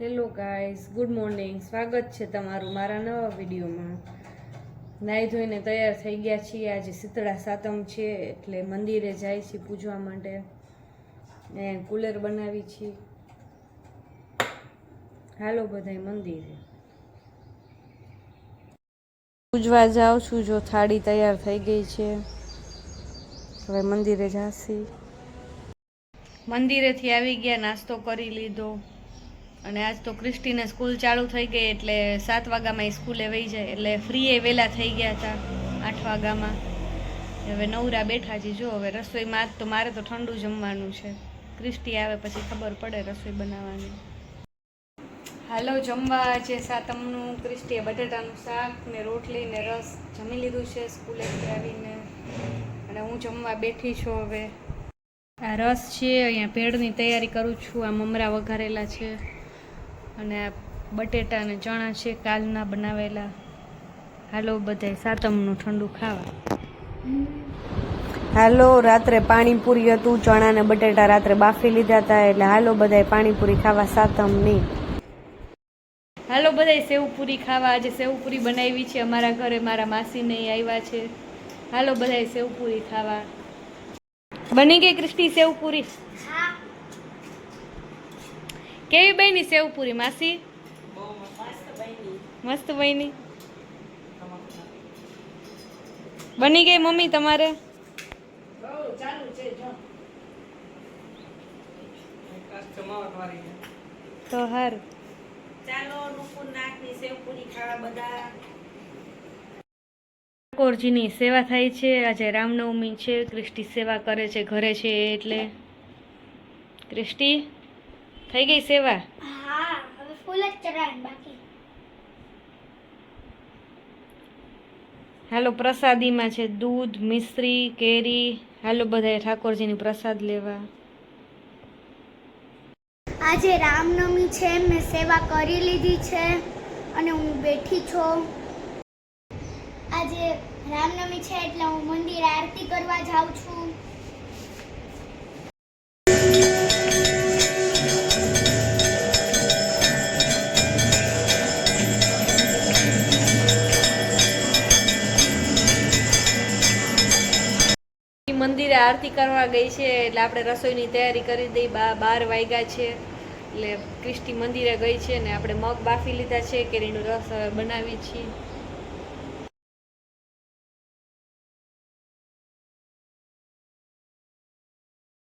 Hello guys good morning સ્વાગત છે તમારું મારા નવા વિડીયોમાં. નાહી ધોઈને તૈયાર થઈ ગયા છીએ. આજે શીતળા સાતમ છે, એટલે મંદિરે જાય છે પૂજવા માટે. ને કુલર બનાવી છીએ. હાલો બધાય મંદિરે. પૂજવા જાઉં છું. જો થાળી તૈયાર થઈ ગઈ છે. હવે મંદિરે જાશી. મંદિરેથી આવી ગયા, નાસ્તો કરી લીધો. અને આજ તો ક્રિસ્ટીને સ્કૂલ ચાલુ થઈ ગઈ એટલે સાત વાગ્યામાં એ સ્કૂલે વહી જાય. એટલે ફ્રીએ વહેલા થઈ ગયા હતા આઠ વાગ્યામાં. હવે નવરા બેઠા છે. જો, હવે રસોઈમાં તો મારે તો ઠંડુ જમવાનું છે. ક્રિસ્ટી આવે પછી ખબર પડે રસોઈ બનાવવાની. હાલો, જમવા આજે સાતમનું ક્રિસ્ટીએ બટેટાનું શાક ને રોટલી ને રસ જમી લીધું છે સ્કૂલેથી આવીને. અને હું જમવા બેઠી છું હવે. આ રસ છે, અહીંયા ભેળની તૈયારી કરું છું. આ મમરા વઘારેલા છે. અને બટેટા અને ચણા છે કાલના બનાવેલા. હાલો બધાય સાતમનું ઠંડુ ખાવા. હાલો રાત્રે પાણીપુરી હતું ચણા ને બટેટા રાત્રે બાફી લીધા હતા એટલે હાલો બધાય પાણીપુરી ખાવા સાતમની. હાલો બધાય સેવપુરી ખાવા. આજે સેવપુરી બનાવી છે અમારા ઘરે મારા માસીને નહીં આવ્યા છે. હાલો બધાય સેવપુરી ખાવા. બની ગઈ ક્રિસ્ટી સેવપુરી? કેવી બની સેવપુરી માસી? મસ્ત બની બની ગઈ મમ્મી તમારે? તો હાર. ચાલો નુપુર નાખની સેવપુરી ખાવા બધા. ઠાકોરજીની સેવા થાય છે આજે રામનવમી છે ક્રિસ્ટી સેવા કરે છે ઘરે છે એટલે. ક્રિસ્ટી થઈ ગઈ સેવા? હા હવે ફૂલ જ ચડાવે બાકી. હાલો પ્રસાદીમાં છે દૂધ મિશ્રી કેરી. હાલો બધાએ ઠાકોરજીની પ્રસાદ લેવા. આજે રામનવમી છે મેં સેવા કરી લીધી છે અને હું બેઠી છું. આજે રામનવમી છે એટલે હું મંદિરે આરતી કરવા જાઉં છું. મંદિરે આરતી કરવા ગઈ છે, એટલે આપણે રસોઈની તૈયારી કરી દઈ. બા બાર વાગ્યા છે, એટલે ક્રિસ્ટી મંદિરે ગઈ છે ને આપણે મગ બાફી લીધા છે, કેરીનો રસ બનાવી છીએ.